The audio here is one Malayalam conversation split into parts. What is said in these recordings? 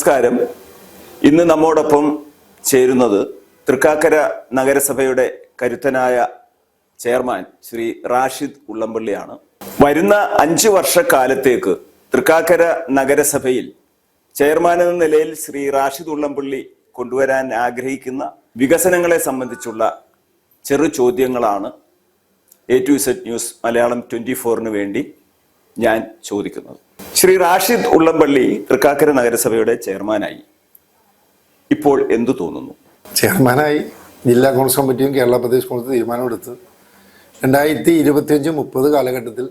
നമസ്കാരം. ഇന്ന് നമ്മോടൊപ്പം ചേരുന്നത് തൃക്കാക്കര നഗരസഭയുടെ കരുത്തനായ ചെയർമാൻ ശ്രീ റാഷിദ് ഉള്ളമ്പള്ളിയാണ് വരുന്ന അഞ്ച് വർഷക്കാലത്തേക്ക് തൃക്കാക്കര നഗരസഭയിൽ ചെയർമാൻ എന്ന നിലയിൽ ശ്രീ റാഷിദ് ഉള്ളമ്പള്ളി കൊണ്ടുവരാൻ ആഗ്രഹിക്കുന്ന വികസനങ്ങളെ സംബന്ധിച്ചുള്ള ചെറു ചോദ്യങ്ങളാണ്. A to Z news Malayalam twenty ഫോറിന് വേണ്ടി ഞാൻ ചോദിക്കുന്നത്. ശ്രീ റാഷിദ് ഉള്ളംപള്ളി തൃക്കാക്കര നഗരസഭയുടെ ചെയർമാനായി. ഇപ്പോൾ എന്തു തോന്നുന്നു? ചെയർമാനായി ജില്ലാ കോൺഗ്രസ് കമ്മിറ്റിയും കേരള പ്രദേശ് കോൺഗ്രസ് തീരുമാനമെടുത്ത് രണ്ടായിരത്തി ഇരുപത്തിയഞ്ച് മുപ്പത് കാലഘട്ടത്തിൽ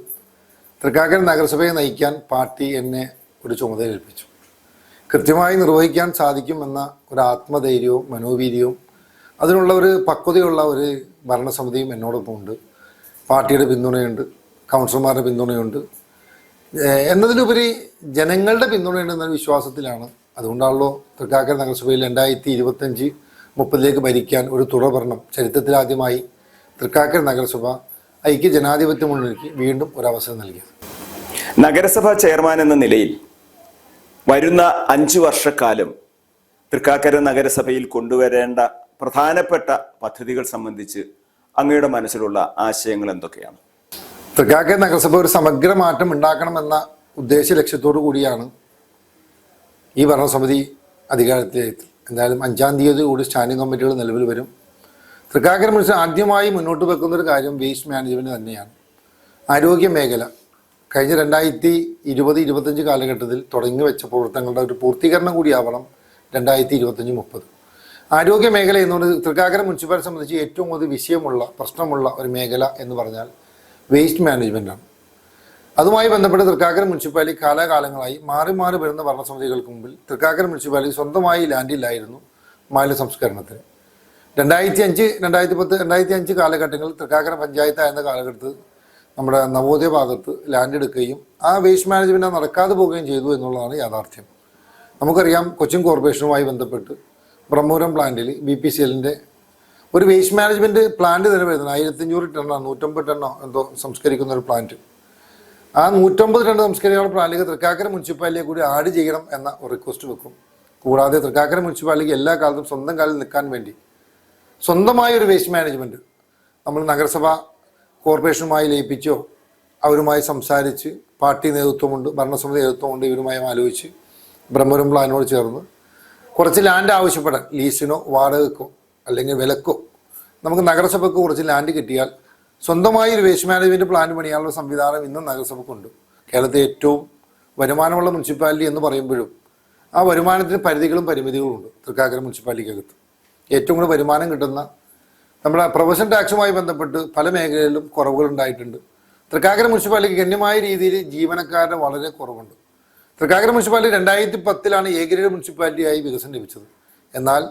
തൃക്കാക്കര നഗരസഭയെ നയിക്കാൻ പാർട്ടി എന്നെ ഒരു ചുമതല ഏൽപ്പിച്ചു. കൃത്യമായി നിർവഹിക്കാൻ സാധിക്കുമെന്ന ഒരു ആത്മധൈര്യവും മനോവീര്യവും അതിനുള്ള ഒരു പക്വതയുള്ള ഒരു ഭരണസമിതിയും എന്നോടൊപ്പം ഉണ്ട് പാർട്ടിയുടെ പിന്തുണയുണ്ട് കൗൺസിലർമാരുടെ പിന്തുണയുണ്ട് എന്നതിലുപരി ജനങ്ങളുടെ പിന്തുണയുണ്ടെന്ന വിശ്വാസത്തിലാണ്. അതുകൊണ്ടാണല്ലോ തൃക്കാക്കര നഗരസഭയിൽ രണ്ടായിരത്തി ഇരുപത്തഞ്ച് മുപ്പതിലേക്ക് ഭരിക്കാൻ ഒരു തുടർഭരണം ചരിത്രത്തിലാദ്യമായി തൃക്കാക്കര നഗരസഭ ഐക്യ ജനാധിപത്യ മുന്നണിക്ക് വീണ്ടും ഒരു അവസരം നൽകിയത്. നഗരസഭാ ചെയർമാൻ എന്ന നിലയിൽ വരുന്ന അഞ്ചു വർഷക്കാലം തൃക്കാക്കര നഗരസഭയിൽ കൊണ്ടുവരേണ്ട പ്രധാനപ്പെട്ട പദ്ധതികൾ സംബന്ധിച്ച് അങ്ങയുടെ മനസ്സിലുള്ള ആശയങ്ങൾ എന്തൊക്കെയാണ്? തൃക്കാക്കര നഗരസഭ ഒരു സമഗ്ര മാറ്റം ഉണ്ടാക്കണമെന്ന ഉദ്ദേശ ലക്ഷ്യത്തോടു കൂടിയാണ് ഈ ഭരണസമിതി അധികാരത്തിലെത്തി എന്തായാലും അഞ്ചാം തീയതി കൂടി സ്റ്റാൻഡിംഗ് കമ്മിറ്റികൾ നിലവിൽ വരും. തൃക്കാക്കര മനുഷ്യൻ ആദ്യമായി മുന്നോട്ട് വെക്കുന്ന ഒരു കാര്യം വേസ്റ്റ് മാനേജ്മെന്റ് തന്നെയാണ്. ആരോഗ്യ മേഖല കഴിഞ്ഞ രണ്ടായിരത്തി ഇരുപത് ഇരുപത്തഞ്ച് കാലഘട്ടത്തിൽ തുടങ്ങി വെച്ച പ്രവർത്തനങ്ങളുടെ ഒരു പൂർത്തീകരണം കൂടിയാവണം രണ്ടായിരത്തി ഇരുപത്തഞ്ച് മുപ്പത്. ആരോഗ്യ മേഖല എന്നുള്ളത് തൃക്കാക്കര മുനിസിപ്പാലിറ്റി സംബന്ധിച്ച് ഏറ്റവും കൂടുതൽ വിഷയമുള്ള പ്രശ്നമുള്ള ഒരു മേഖല എന്ന് പറഞ്ഞാൽ വേസ്റ്റ് മാനേജ്മെന്റ് ആണ്. അതുമായി ബന്ധപ്പെട്ട് തൃക്കാക്കര മുനിസിപ്പാലിറ്റി കാലാകാലങ്ങളായി മാറി മാറി വരുന്ന ഭരണസമിതികൾക്ക് മുമ്പിൽ തൃക്കാക്കര മുനിസിപ്പാലിറ്റി സ്വന്തമായി ലാൻഡില്ലായിരുന്നു മാലിന്യ സംസ്കരണത്തിന്. രണ്ടായിരത്തി അഞ്ച് രണ്ടായിരത്തി പത്ത് രണ്ടായിരത്തി അഞ്ച് കാലഘട്ടങ്ങളിൽ തൃക്കാക്കര പഞ്ചായത്തായിരുന്ന കാലഘട്ടത്തിൽ നമ്മുടെ നവോദയ ഭാഗത്ത് ലാൻഡ് എടുക്കുകയും ആ വേസ്റ്റ് മാനേജ്മെന്റ് നടക്കാതെ പോവുകയും ചെയ്തു എന്നുള്ളതാണ് യാഥാർത്ഥ്യം. നമുക്കറിയാം കൊച്ചിൻ കോർപ്പറേഷനുമായി ബന്ധപ്പെട്ട് ബ്രഹ്മപുരം പ്ലാന്റിൽ ബി പി സി എല്ലിന്റെ ഒരു വേസ്റ്റ് മാനേജ്മെന്റ് പ്ലാന്റ് തന്നെ വരുന്നത് ആയിരത്തിഞ്ഞൂറ് ടണ്ണോ നൂറ്റമ്പത് ടണ്ണോ എന്തോ സംസ്കരിക്കുന്ന ഒരു പ്ലാന്റ് ആ നൂറ്റമ്പത് ടൺ സംസ്കരിക്കാനുള്ള പ്ലാന്റിലേക്ക് തൃക്കാക്കര മുനിസിപ്പാലിറ്റിയെ കൂടി ആഡ് ചെയ്യണം എന്ന റിക്വസ്റ്റ് വെക്കും. കൂടാതെ തൃക്കാക്കര മുനിസിപ്പാലിറ്റിക്ക് എല്ലാ കാലത്തും സ്വന്തം കാലിൽ നിൽക്കാൻ വേണ്ടി സ്വന്തമായ ഒരു വേസ്റ്റ് മാനേജ്മെന്റ് നമ്മൾ നഗരസഭ കോർപ്പറേഷനുമായി ലയിപ്പിച്ചോ അവരുമായി സംസാരിച്ച് പാർട്ടി നേതൃത്വമുണ്ട് ഭരണസമിതി നേതൃത്വമുണ്ട് ഇവരുമായി ആലോചിച്ച് ബ്രഹ്മപുരം പ്ലാനോട് ചേർന്ന് കുറച്ച് ലാൻഡ് ആവശ്യപ്പെടാൻ ലീസിനോ വാടകക്കോ അല്ലെങ്കിൽ വിലക്കോ. നമുക്ക് നഗരസഭയ്ക്ക് കുറച്ച് ലാൻഡ് കിട്ടിയാൽ സ്വന്തമായി ഒരു വേസ്റ്റ് മാനേജ്മെന്റ് പ്ലാൻ പണിയാനുള്ള സംവിധാനം ഇന്നും നഗരസഭയ്ക്കുണ്ട്. കേരളത്തിലെ ഏറ്റവും വരുമാനമുള്ള മുനിസിപ്പാലിറ്റി എന്ന് പറയുമ്പോഴും ആ വരുമാനത്തിന് പരിധികളും പരിമിതികളും ഉണ്ട് തൃക്കാക്കര മുനിസിപ്പാലിറ്റിക്കകത്ത് ഏറ്റവും കൂടുതൽ വരുമാനം കിട്ടുന്ന നമ്മുടെ പ്രൊഫഷൻ ടാക്സുമായി ബന്ധപ്പെട്ട് പല മേഖലയിലും കുറവുകൾ ഉണ്ടായിട്ടുണ്ട്. തൃക്കാക്കര മുനിസിപ്പാലിറ്റിക്ക് ഗണ്യമായ രീതിയിൽ ജീവനക്കാരുടെ വളരെ കുറവുണ്ട്. തൃക്കാക്കര മുനിസിപ്പാലിറ്റി രണ്ടായിരത്തി പത്തിലാണ് എ മുനിസിപ്പാലിറ്റിയായി വികസനം ലഭിച്ചത്. എന്നാൽ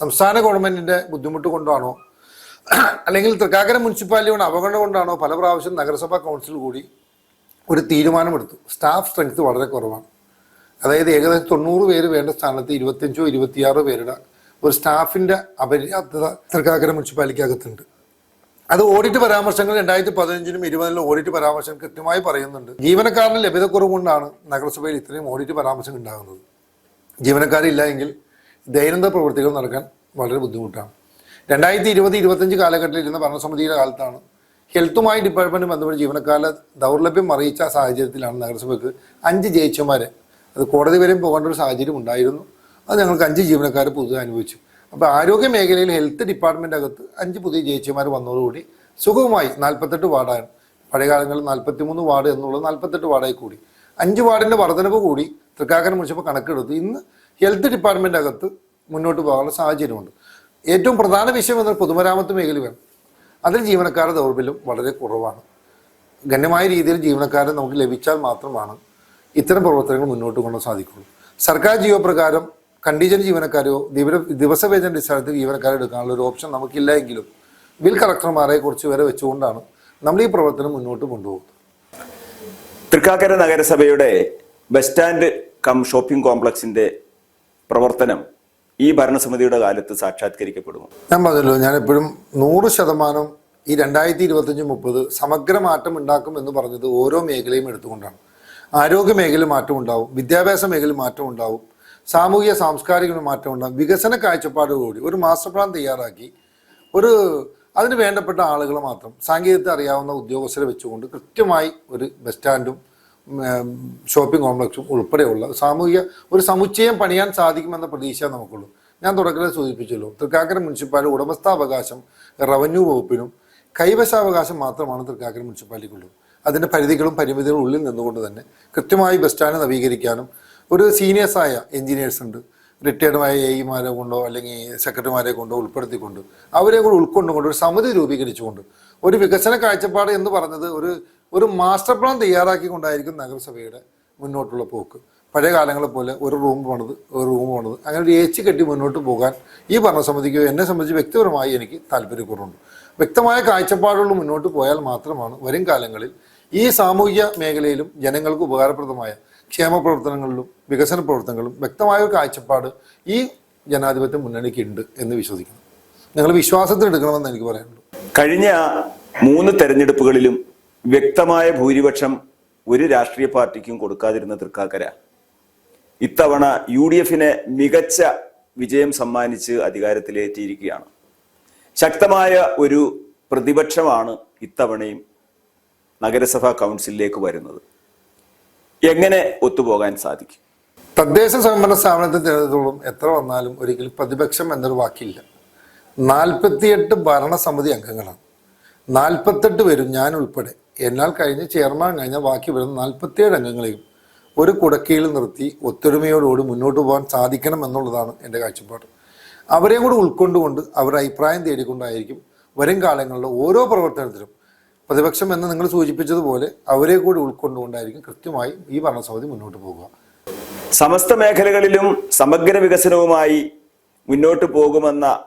സംസ്ഥാന ഗവൺമെന്റിന്റെ ബുദ്ധിമുട്ട് കൊണ്ടാണോ അല്ലെങ്കിൽ തൃക്കാക്കര മുനിസിപ്പാലിറ്റിയുടെ അവഗണന കൊണ്ടാണോ പല പ്രാവശ്യം നഗരസഭാ കൗൺസിൽ കൂടി ഒരു തീരുമാനമെടുത്തു. സ്റ്റാഫ് സ്ട്രെങ്ത് വളരെ കുറവാണ്. അതായത് ഏകദേശം തൊണ്ണൂറ് പേര് വേണ്ട സ്ഥാനത്ത് ഇരുപത്തിയഞ്ചോ ഇരുപത്തിയാറോ പേരുടെ ഒരു സ്റ്റാഫിന്റെ അപര്യാപ്തത തൃക്കാക്കര മുനിസിപ്പാലിറ്റിക്കകത്തുണ്ട്. അത് ഓഡിറ്റ് പരാമർശങ്ങൾ രണ്ടായിരത്തി പതിനഞ്ചിനും ഇരുപതിലും ഓഡിറ്റ് പരാമർശം കൃത്യമായി പറയുന്നുണ്ട്. ജീവനക്കാരന് ലഭ്യതക്കുറവ് കൊണ്ടാണ് നഗരസഭയിൽ ഇത്രയും ഓഡിറ്റ് പരാമർശം ഉണ്ടാകുന്നത്. ജീവനക്കാരില്ല എങ്കിൽ ദൈനംദിന പ്രവൃത്തികൾ നടക്കാൻ വളരെ ബുദ്ധിമുട്ടാണ്. രണ്ടായിരത്തി ഇരുപത് ഇരുപത്തഞ്ച് കാലഘട്ടത്തിൽ ഇരുന്ന ഭരണസമിതിയുടെ കാലത്താണ് ഹെൽത്തുമായി ഡിപ്പാർട്ട്മെന്റ് ബന്ധപ്പെട്ട് ജീവനക്കാരുടെ ദൗർലഭ്യം അറിയിച്ച സാഹചര്യത്തിലാണ് നഗരസഭയ്ക്ക് അഞ്ച് ജയിച്ചമാരെ അത് കോടതി വരെയും പോകേണ്ട ഒരു സാഹചര്യം ഉണ്ടായിരുന്നു. അത് ഞങ്ങൾക്ക് അഞ്ച് ജീവനക്കാർ പുതുതായി അനുഭവിച്ചു. അപ്പോൾ ആരോഗ്യ മേഖലയിൽ ഹെൽത്ത് ഡിപ്പാർട്ട്മെന്റ് അകത്ത് അഞ്ച് പുതിയ ജയിച്ചമാർ വന്നതോടുകൂടി സുഖമായി നാൽപ്പത്തെട്ട് വാർഡാണ്. പഴയ കാലങ്ങളിൽ നാൽപ്പത്തിമൂന്ന് വാർഡ് എന്നുള്ളത് നാൽപ്പത്തെട്ട് വാർഡായി കൂടി. അഞ്ച് വാർഡിന്റെ വർധനവ് കൂടി തൃക്കാക്കര മുനിസിപ്പൽ കണക്കെടുത്ത്. ഇന്ന് ഹെൽത്ത് ഡിപ്പാർട്ട്മെന്റ് അകത്ത് മുന്നോട്ട് പോകാനുള്ള സാഹചര്യമുണ്ട്. ഏറ്റവും പ്രധാന വിഷയം എന്ന പൊതുമരാമത്ത് മേഖലയാണ്. അതിൽ ജീവനക്കാരുടെ ദൗർബല്യം വളരെ കുറവാണ്. ഗണ്യമായ രീതിയിൽ ജീവനക്കാരെ നമുക്ക് ലഭിച്ചാൽ മാത്രമാണ് ഇത്തരം പ്രവർത്തനങ്ങൾ മുന്നോട്ട് കൊണ്ടുപോകാൻ സാധിക്കുള്ളൂ. സർക്കാർ ജീവപ്രകാരം കണ്ടീജൻ ജീവനക്കാരോ ദിവസ ദിവസവേതന അടിസ്ഥാനത്തിൽ ജീവനക്കാരെ എടുക്കാനുള്ള ഒരു ഓപ്ഷൻ നമുക്കില്ല എങ്കിലും ബിൽ കളക്ടർമാരെ കുറച്ച് വരെ വെച്ചുകൊണ്ടാണ് നമ്മൾ ഈ പ്രവർത്തനം മുന്നോട്ട് കൊണ്ടുപോകുന്നത്. തൃക്കാക്കര നഗരസഭയുടെ ബസ് സ്റ്റാൻഡ് കം ഷോപ്പിംഗ് കോംപ്ലക്സിന്റെ പ്രവർത്തനം ഈ ഭരണസമിതിയുടെ കാലത്ത് സാക്ഷാത്കരിക്കപ്പെടുമോ? ഞാൻ പറഞ്ഞല്ലോ ഞാൻ എപ്പോഴും നൂറ് ശതമാനം ഈ രണ്ടായിരത്തി ഇരുപത്തഞ്ച് മുപ്പത് സമഗ്ര മാറ്റം ഉണ്ടാക്കും എന്ന് പറഞ്ഞത് ഓരോ മേഖലയും എടുത്തുകൊണ്ടാണ്. ആരോഗ്യ മേഖല മാറ്റം ഉണ്ടാവും വിദ്യാഭ്യാസ മേഖല മാറ്റം ഉണ്ടാവും സാമൂഹിക സാംസ്കാരിക മാറ്റം ഉണ്ടാകും വികസന കാഴ്ചപ്പാടോടുകൂടി ഒരു മാസ്റ്റർ പ്ലാൻ തയ്യാറാക്കി ഒരു അതിന് വേണ്ടപ്പെട്ട ആളുകൾ മാത്രം സാങ്കേതികത്തെ അറിയാവുന്ന ഉദ്യോഗസ്ഥരെ വെച്ചുകൊണ്ട് കൃത്യമായി ഒരു ബസ് സ്റ്റാൻഡും ഷോപ്പിംഗ് കോംപ്ലക്സും ഉൾപ്പെടെയുള്ള സാമൂഹിക ഒരു സമുച്ചയം പണിയാൻ സാധിക്കുമെന്ന പ്രതീക്ഷ നമുക്കുള്ളൂ. ഞാൻ തുടക്കത്തിൽ സൂചിപ്പിച്ചല്ലോ തൃക്കാക്കര മുനിസിപ്പാലിറ്റി ഉടമസ്ഥാവകാശം റവന്യൂ വകുപ്പിനും കൈവശാവകാശം മാത്രമാണ് തൃക്കാക്കര മുനിസിപ്പാലിറ്റിക്കുള്ളത്. അതിന്റെ പരിധികളും പരിമിതികളും ഉള്ളിൽ നിന്നുകൊണ്ട് തന്നെ കൃത്യമായി ബസ് സ്റ്റാൻഡ് നവീകരിക്കാനും ഒരു സീനിയേഴ്സായ എഞ്ചിനീയേഴ്സ് ഉണ്ട് റിട്ടയർഡുമായ എ ഇമാരെ കൊണ്ടോ അല്ലെങ്കിൽ സെക്രട്ടറിമാരെ കൊണ്ടോ ഉൾപ്പെടുത്തിക്കൊണ്ട് അവരെ കൂടെ ഉൾക്കൊണ്ടുകൊണ്ട് ഒരു സമിതി രൂപീകരിച്ചുകൊണ്ട് ഒരു വികസന കാഴ്ചപ്പാട് എന്ന് പറഞ്ഞത് ഒരു ഒരു മാസ്റ്റർ പ്ലാൻ തയ്യാറാക്കിക്കൊണ്ടായിരിക്കും നഗരസഭയുടെ മുന്നോട്ടുള്ള പോക്ക്. പഴയ കാലങ്ങളെ പോലെ ഒരു റൂം പണിത് ഒരു റൂം പണിത്. അങ്ങനെ ഒരു ഏച്ചി കെട്ടി മുന്നോട്ട് പോകാൻ ഈ ഭരണസമിതിക്ക് എന്നെ സംബന്ധിച്ച് വ്യക്തിപരമായി എനിക്ക് താല്പര്യക്കുറവുണ്ട്. വ്യക്തമായ കാഴ്ചപ്പാടുകൾ മുന്നോട്ട് പോയാൽ മാത്രമാണ് വരും കാലങ്ങളിൽ ഈ സാമൂഹിക മേഖലയിലും ജനങ്ങൾക്ക് ഉപകാരപ്രദമായ ക്ഷേമ പ്രവർത്തനങ്ങളിലും വികസന പ്രവർത്തനങ്ങളിലും വ്യക്തമായ ഒരു കാഴ്ചപ്പാട് ഈ ജനാധിപത്യ മുന്നണിക്ക് ഉണ്ട് എന്ന് വിശ്വസിക്കുന്നു. നിങ്ങൾ വിശ്വാസത്തിൽ എടുക്കണമെന്ന് എനിക്ക് പറയാനുള്ളൂ. കഴിഞ്ഞ മൂന്ന് തെരഞ്ഞെടുപ്പുകളിലും വ്യക്തമായ ഭൂരിപക്ഷം ഒരു രാഷ്ട്രീയ പാർട്ടിക്കും കൊടുക്കാതിരുന്ന തൃക്കാക്കര. ഇത്തവണ യു ഡി എഫിന് മികച്ച വിജയം സമ്മാനിച്ച് അധികാരത്തിലേറ്റിയിരിക്കുകയാണ്. ശക്തമായ ഒരു പ്രതിപക്ഷമാണ് ഇത്തവണയും നഗരസഭാ കൗൺസിലിലേക്ക് വരുന്നത്. എങ്ങനെ ഒത്തുപോകാൻ സാധിക്കും? തദ്ദേശ സ്വയംഭരണ സ്ഥാപനത്തെ തിരഞ്ഞെടുത്തോളം എത്ര വന്നാലും ഒരിക്കലും പ്രതിപക്ഷം എന്നൊരു വാക്കില്ല. നാൽപ്പത്തിയെട്ട് ഭരണസമിതി അംഗങ്ങളാണ്. നാൽപ്പത്തെട്ട് പേരും ഞാൻ ഉൾപ്പെടെ. എന്നാൽ കഴിഞ്ഞ് ചെയർമാൻ കഴിഞ്ഞ ബാക്കി വരുന്ന നാൽപ്പത്തിയേഴ് അംഗങ്ങളെയും ഒരു കുടക്കീഴിൽ നിർത്തി ഒത്തൊരുമയോടുകൂടി മുന്നോട്ട് പോകാൻ സാധിക്കണം എന്നുള്ളതാണ് എന്റെ കാഴ്ചപ്പാട്. അവരെയും കൂടി ഉൾക്കൊണ്ടുകൊണ്ട് അവരുടെ അഭിപ്രായം തേടിക്കൊണ്ടായിരിക്കും വരും കാലങ്ങളിലെ ഓരോ പ്രവർത്തനത്തിലും പ്രതിപക്ഷം എന്ന് നിങ്ങൾ സൂചിപ്പിച്ചതുപോലെ അവരെ കൂടി ഉൾക്കൊണ്ടുകൊണ്ടായിരിക്കും കൃത്യമായി ഈ ഭരണസമിതി മുന്നോട്ട് പോകുക. സമസ്ത മേഖലകളിലും സമഗ്ര വികസനവുമായി മുന്നോട്ട് പോകുമെന്ന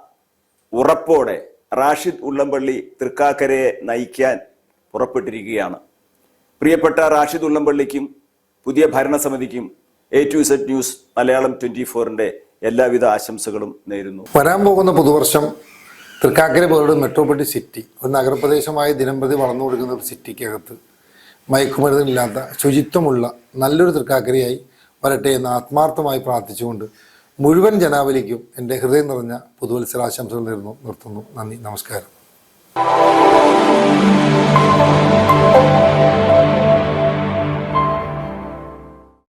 ഉറപ്പോടെ റാഷിദ് ഉള്ളംപള്ളി തൃക്കാക്കരയെ നയിക്കാൻ പുറപ്പെട്ടിരിക്കുകയാണ്. പ്രിയപ്പെട്ട റാഷിദ് ഉള്ളംപള്ളിക്കും പുതിയ ഭരണസമിതിക്കും A to Z news Malayalam twenty ഫോറിന്റെ എല്ലാവിധ ആശംസകളും നേരുന്നു. വരാൻ പോകുന്ന പുതുവർഷം തൃക്കാക്കര പോലുള്ള മെട്രോപൊളിറ്റൻ സിറ്റി ഒരു നഗരപ്രദേശമായി ദിനംപ്രതി വളർന്നു കൊടുക്കുന്ന ഒരു സിറ്റിക്കകത്ത് മയക്കുമരുന്നില്ലാത്ത ശുചിത്വമുള്ള നല്ലൊരു തൃക്കാക്കരയായി വരട്ടെ എന്ന് ആത്മാർത്ഥമായി പ്രാർത്ഥിച്ചുകൊണ്ട് മുഴുവൻ ജനാവലിക്കും എന്റെ ഹൃദയം നിറഞ്ഞ പുതുവത്സരാശംസകൾ നേരുന്നു നിർത്തുന്നു. നന്ദി നമസ്കാരം.